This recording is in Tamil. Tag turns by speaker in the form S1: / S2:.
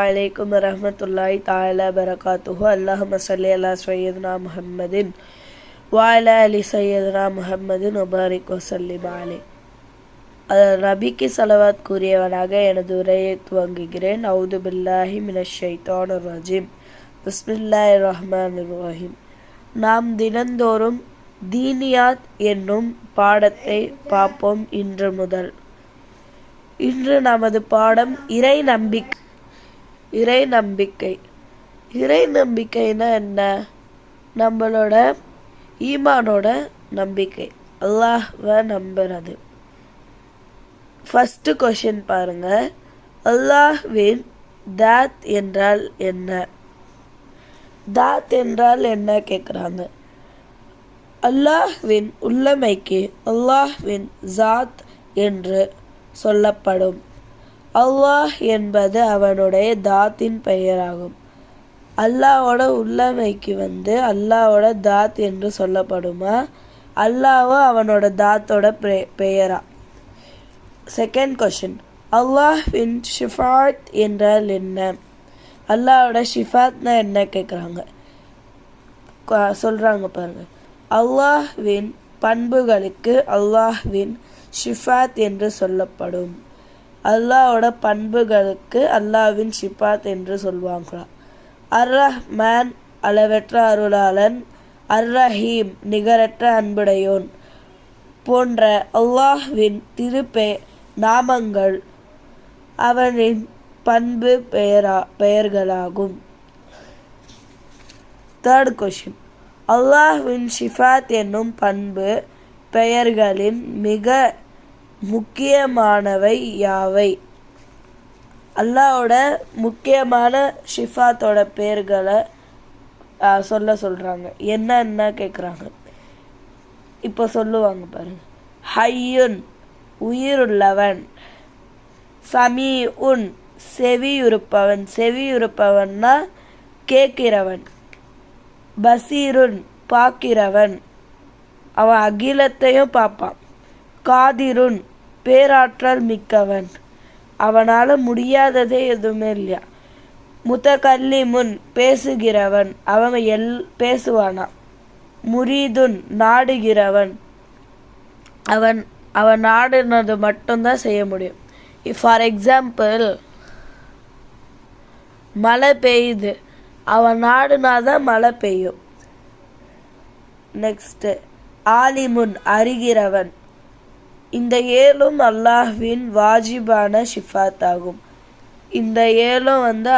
S1: வலைக்கம் வரமத்துல்லாய் தால பரகாத்துஹு. அல்லாஹம சல்லி அல்லா சையதுனா முஹம்மதின் வாயில அலி சையதுனா முஹம்மதின் உபாரிக் வசல்லிம் அலி நபிக்கு சலவாத் கூறியவனாக எனது உரையை துவங்குகிறேன். அவுது பில்லாஹி மினஷைத்தான் ரஜீம். பிஸ்மில்லாய் ரஹ்மான் ரஹீம். நாம் தினந்தோறும் தீனியாத் என்னும் பாடத்தை பார்ப்போம் இன்று முதல். இன்று நமது பாடம் இறை நம்பிக்கை இறை நம்பிக்கை. இறை நம்பிக்கைனா என்ன? நம்மளோட ஈமானோட நம்பிக்கை. அல்லாஹ்வை நம்புறது. ஃபஸ்ட்டு கொஷின் பாருங்கள் அல்லாஹ்வின் தாத் என்றால் என்ன? தாத் என்றால் என்ன கேட்குறாங்க அல்லாஹ்வின் உள்ளமைக்கு அல்லாஹ்வின் ஜாத் என்று சொல்லப்படும். அல்லாஹ் என்பது அவனுடைய தாத்தின் பெயராகும். அல்லாவோட உள்ளமைக்கு வந்து அல்லாவோட தாத் என்று சொல்லப்படுமா? அல்லாவோ அவனோட தாத்தோட பெ- பெயரா? செகண்ட் கொஷின் அல்லாஹின் ஷிஃபாத் என்றால் என்ன? அல்லாவோட ஷிஃபாத்னா என்ன கேட்குறாங்க சொல்கிறாங்க பாருங்கள் அல்லாஹ்வின் பண்புகளுக்கு அல்லாஹ்வின் ஷிஃபாத் என்று சொல்லப்படும். அல்லாவோட பண்புகளுக்கு அல்லாஹ்வின் ஷிஃபாத் என்று சொல்லுவாங்களாம் அர் ரஹ்மான் அளவற்ற அருளாளன் அர் ரஹீம் நிகரற்ற அன்புடையோன் போன்ற அல்லாஹ்வின் திருப்பே நாமங்கள் அவனின் பண்பு பெயரா பெயர்களாகும். தேர்ட் கொஷின் அல்லாஹ்வின் ஷிஃபாத் என்னும் பண்பு பெயர்களின் மிக முக்கியமானவை யாவை? அல்லாவோட முக்கியமான ஷிஃபாத்தோட பேர்களை சொல்ல சொல்கிறாங்க என்னென்ன கேட்குறாங்க இப்போ சொல்லுவாங்க பாருங்க. ஹையுன் உயிருள்ளவன். சமீ உன் செவியுறுப்பவன். செவியுறுப்பவன்னா கேட்கிறவன். பசீருன் பார்க்கிறவன். அவன் அகிலத்தையும் பார்ப்பான். காதிருன் பேராற்றல் மிக்கவன். அவனால் முடியாததே எதுவுமே இல்லையா? முத்தகல்லிமுன் பேசுகிறவன் அவன் எல் பேசுவானா? முரீதுன் நாடுகிறவன் அவன் அவன் நாடுனது மட்டும்தான் செய்ய முடியும். ஃபார் எக்ஸாம்பிள் மழை பெய்யுது. அவன் நாடுனாதான் மழை பெய்யும். நெக்ஸ்ட்டு ஆலிமுன் அறிகிறவன் இந்த ஏழும் அல்லாஹ்வின் வாஜிபான ஷிஃபாத் ஆகும் இந்த ஏழும் வந்து